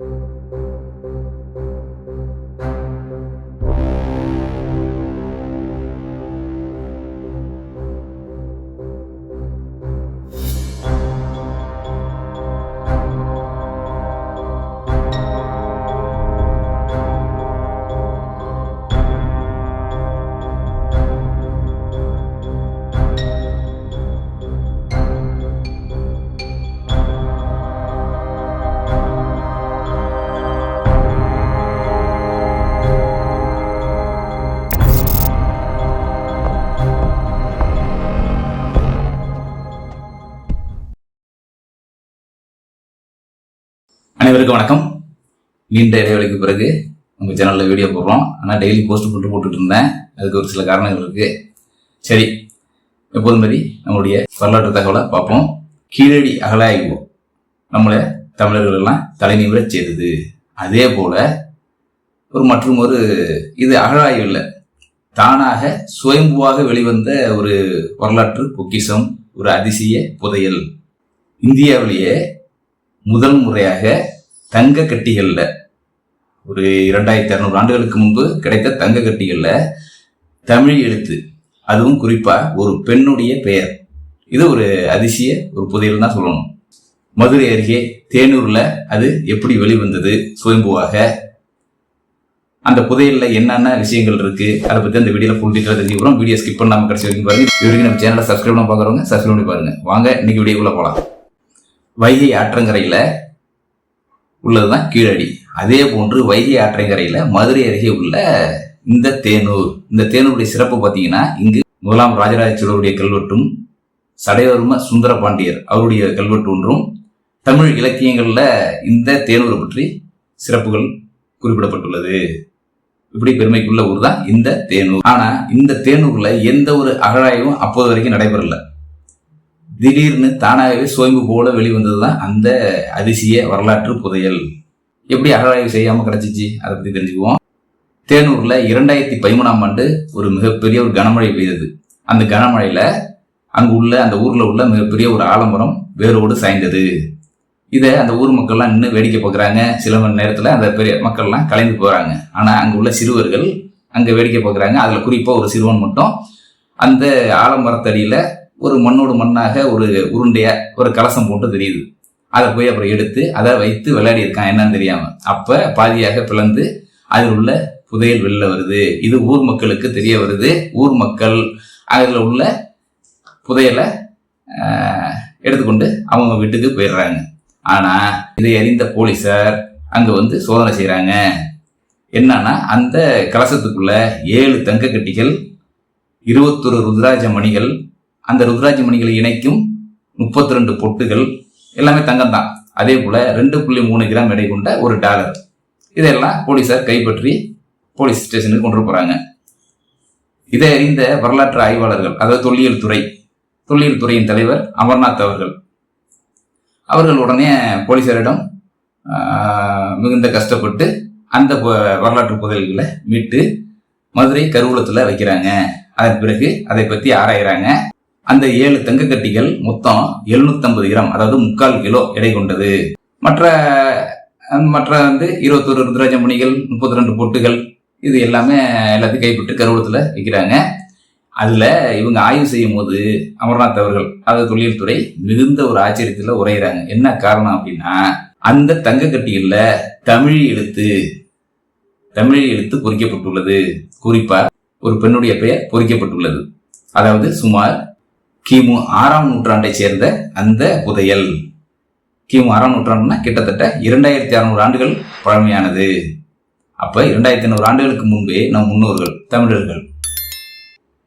you அனைவருக்கும் வணக்கம். நீண்ட இடைவெளிக்கு பிறகு நம்ம சேனலில் வீடியோ போடுறோம். ஆனால் டெய்லி போஸ்ட் போட்டு போட்டுட்டு இருந்தேன். அதுக்கு ஒரு சில காரணங்கள் இருக்குது சரி எப்போதும் மாதிரி நம்மளுடைய வரலாற்று தகவலை பார்ப்போம். கீழடி அகலாய்வு நம்மளை தமிழர்கள் எல்லாம் தலைநிமிர செய்தது. அதே போல் ஒரு மற்றும் ஒரு இது அகழாய்வு இல்லை. தானாக சுயம்புவாக வெளிவந்த ஒரு வரலாற்று பொக்கிஷம் ஒரு அதிசய புதையல். இந்தியாவிலேயே முதல் முறையாக தங்க கட்டிகளில் ஒரு இரண்டாயிரத்தி அறுநூறு ஆண்டுகளுக்கு முன்பு கிடைத்த தங்க கட்டிகளில் தமிழ் எழுத்து. அதுவும் குறிப்பாக ஒரு பெண்ணுடைய பெயர். இது ஒரு அதிசய ஒரு புதையல் தான் சொல்லணும். மதுரை அருகே தேனூரில் அது எப்படி வெளிவந்தது? சுயம்புவாக. அந்த புதையலில் என்னென்ன விஷயங்கள் இருக்கு? அதை பற்றி அந்த வீடியோவில் ஃபுல் டீட்டெயில் தெரிஞ்சுக்கிறோம். வீடியோ ஸ்கிப் பண்ணாமல் கடைசி வரைக்கும் பாருங்க. இவருக்கு நம்ம சேனலை சப்ஸ்கிரைப் பண்ண பார்க்குறவங்க சப்ஸ்கிரைப் பண்ணி பாருங்க. வாங்க இன்னைக்கு வீடியோக்குள்ளே போகலாம் வைகை ஆற்றங்கரையில் உள்ளதுதான் கீழடி. அதே போன்று வைகை ஆற்றங்கரையில மதுரை அருகே உள்ள இந்த தேனூர். இந்த தேனூருடைய சிறப்பு பார்த்தீங்கன்னா இங்கு முதலாம் ராஜராஜ சோழருடைய கல்வெட்டும் சடையவர்ம சுந்தர பாண்டியர் அவருடைய கல்வெட்டு ஒன்றும் தமிழ் இலக்கியங்கள்ல இந்த தேனூரை பற்றி சிறப்புகள் குறிப்பிடப்பட்டுள்ளது. இப்படி பெருமைக்குள்ள ஊர் தான் இந்த தேனூர். ஆனா இந்த தேனூர்ல எந்த ஒரு அகழாய்வும் அப்போது வரைக்கும் நடைபெறல. திடீர்னு தானாகவே சோய்வு போல வெளிவந்ததுதான் அந்த அதிசய வரலாற்று புதையல். எப்படி அகழாய்வு செய்யாம கிடைச்சிச்சு? அதை பத்தி தெரிஞ்சுக்குவோம். தேனூர்ல இரண்டாயிரத்தி பதிமூணாம் ஆண்டு ஒரு மிகப்பெரிய ஒரு கனமழை பெய்தது. அந்த கனமழையில அங்கு உள்ள அந்த ஊர்ல உள்ள மிகப்பெரிய ஒரு ஆலமரம் வேரோடு சாய்ந்தது. இதை அந்த ஊர் மக்கள்லாம் நின்று வேடிக்கை பார்க்குறாங்க. சில மணி நேரத்தில் அந்த பெரிய மக்கள்லாம் கலைந்து போகிறாங்க ஆனால் அங்கே உள்ள சிறுவர்கள் அங்கே வேடிக்கை பார்க்குறாங்க. அதில் குறிப்பாக ஒரு சிறுவன் மட்டும் அந்த ஆலம்பரத்தடியில் ஒரு மண்ணோடு மண்ணாக ஒரு உருண்டைய ஒரு கலசம் போட்டு தெரியுது. அதை போய் அப்புறம் எடுத்து அதை வைத்து விளையாடி இருக்கான் என்னன்னு தெரியாம. அப்ப பாதியாக பிளந்து அதில் உள்ள புதையல் வெளில வருது. இது ஊர் மக்களுக்கு தெரிய வருது. ஊர் மக்கள் அதில் உள்ள புதையலை எடுத்துக்கொண்டு அவங்க வீட்டுக்கு போயிடுறாங்க. ஆனா இதை அறிந்த போலீசார் அங்க வந்து சோதனை செய்கிறாங்க என்னன்னா அந்த கலசத்துக்குள்ள ஏழு தங்க கட்டிகள் இருபத்தொரு ருத்ராஜ மணிகள் அந்த ருத்ராஜ மணிகளை இணைக்கும் முப்பத்தி ரெண்டு பொட்டுகள் எல்லாமே தங்கம் தான் அதே போல ரெண்டு புள்ளி மூணு கிராம் எடை கொண்ட ஒரு டாலர். இதெல்லாம் போலீசார் கைப்பற்றி போலீஸ் ஸ்டேஷனுக்கு கொண்டு போறாங்க. இதை அறிந்த வரலாற்று ஆய்வாளர்கள் அதாவது தொல்லியல் துறை தொல்லியல் துறையின் தலைவர் அமர்நாத் அவர்கள். அவர்கள் உடனே போலீசாரிடம் மிகுந்த கஷ்டப்பட்டு அந்த வரலாற்று புதையல்களை மீட்டு மதுரை கருவூலத்தில் வைக்கிறாங்க. அதன் பிறகு அதை பற்றி ஆராயிறாங்க. அந்த ஏழு தங்க கட்டிகள் மொத்தம் 750 கிராம் அதாவது முக்கால் கிலோ எடை கொண்டது. மற்ற மற்ற வந்து இருபத்தொரு ருத்ராஜ மணிகள் முப்பத்தி ரெண்டு பொட்டுகள் இது எல்லாமே எல்லாத்தையும் கைப்பட்டு கருவூலத்துல வைக்கிறாங்க. அதில் இவங்க ஆய்வு செய்யும் போது அமர்நாத் அவர்கள் அதாவது தொழில்துறை மிகுந்த ஒரு ஆச்சரியத்தில் உரையிறாங்க. என்ன காரணம் அப்படின்னா அந்த தங்க தமிழ் எழுத்து தமிழ் எழுத்து பொறிக்கப்பட்டுள்ளது. குறிப்பாக ஒரு பெண்ணுடைய பெயர் பொறிக்கப்பட்டுள்ளது. அதாவது சுமார் கிமு ஆறாம் நூற்றாண்டை சேர்ந்த அந்த புதையல். கிமு ஆறாம் நூற்றாண்டுனா கிட்டத்தட்ட இரண்டாயிரத்தி அறுநூறு ஆண்டுகள் பழமையானது. அப்போ இரண்டாயிரத்தி ஐநூறு ஆண்டுகளுக்கு முன்பே நம் முன்னோர்கள் தமிழர்கள்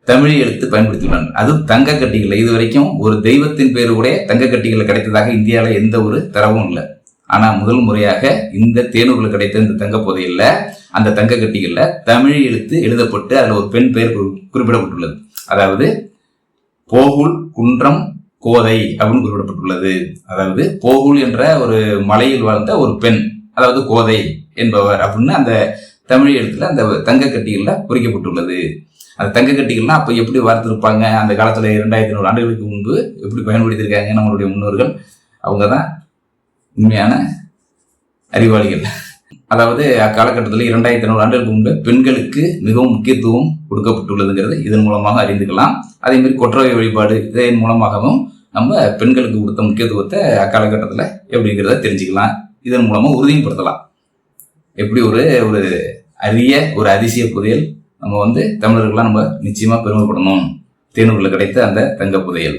தமிழ் எழுத்து பயன்படுத்தியுள்ளனர். அதுவும் தங்க கட்டிகள். இது வரைக்கும் ஒரு தெய்வத்தின் பேரு கூட தங்க கட்டிகள் கிடைத்ததாக இந்தியாவில் எந்த ஒரு தரவும் இல்லை. ஆனால் முதல் முறையாக இந்த தேனூரில் கிடைத்த இந்த தங்க புதையில் அந்த தங்க கட்டிகளில் தமிழ் எழுத்து எழுதப்பட்டு அதில் ஒரு பெண் பெயர் குறிப்பிடப்பட்டுள்ளது. அதாவது போகுல் குன்றம் கோதை அப்படின்னு குறிப்பிடப்பட்டுள்ளது. அதாவது போகுல் என்ற ஒரு மலையில் வாழ்ந்த ஒரு பெண் அதாவது கோதை என்பவர் அப்படின்னு அந்த தமிழ் எழுத்துல அந்த தங்க கட்டிகள்ல குறிக்கப்பட்டுள்ளது. அந்த தங்க கட்டிகள்லாம் அப்ப எப்படி வார்த்திருப்பாங்க அந்த காலத்துல இரண்டாயிரத்தி நூறு ஆண்டுகளுக்கு முன்பு எப்படி பயன்படுத்தியிருக்காங்க? நம்மளுடைய முன்னோர்கள் அவங்க தான் உண்மையான அறிவாளிகள். அதாவது அக்காலகட்டத்தில் இரண்டாயிரத்தி ஐநூறு ஆண்டுகளுக்கு முன்பு பெண்களுக்கு மிகவும் முக்கியத்துவம் கொடுக்கப்பட்டுள்ளதுங்கிறது இதன் மூலமாக அறிந்துக்கலாம். அதே மாதிரி கொற்றவை வழிபாடு இதன் மூலமாகவும் நம்ம பெண்களுக்கு கொடுத்த முக்கியத்துவத்தை அக்காலகட்டத்தில் எப்படிங்கிறத தெரிஞ்சுக்கலாம். இதன் மூலமா உறுதிப்படுத்தலாம். எப்படி ஒரு ஒரு அரிய ஒரு அதிசய புதையல் நம்ம வந்து தமிழர்கள்லாம் நம்ம நிச்சயமாக பெருமைப்படணும். தேனூரில் கிடைத்த அந்த தங்க புதையல்.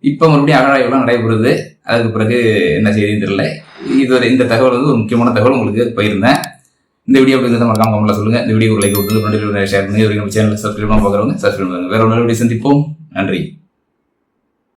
இப்போ மறுபடியும் அகழாய்வுலாம் நடைபெறுது. அதுக்கு பிறகு என்ன செய்யுதுன்னு தெரியல. இது ஒரு இந்த தகவல் வந்து ஒரு முக்கியமான தகவல் உங்களுக்கு போயிருந்தேன். இந்த வீடியோ அப்படிங்கிறத மறக்காம கமெண்ட்ல சொல்லுங்க. இந்த வீடியோ லைக் கொடுத்து ஷேர் பண்ணி இது சேனல் சப்ஸ்கிரைப் பண்ண பார்க்குறவங்க சப்ஸ்கிரைப் பண்ணுங்க. வேற ஒரு வீடியோ சந்திப்போம். நன்றி.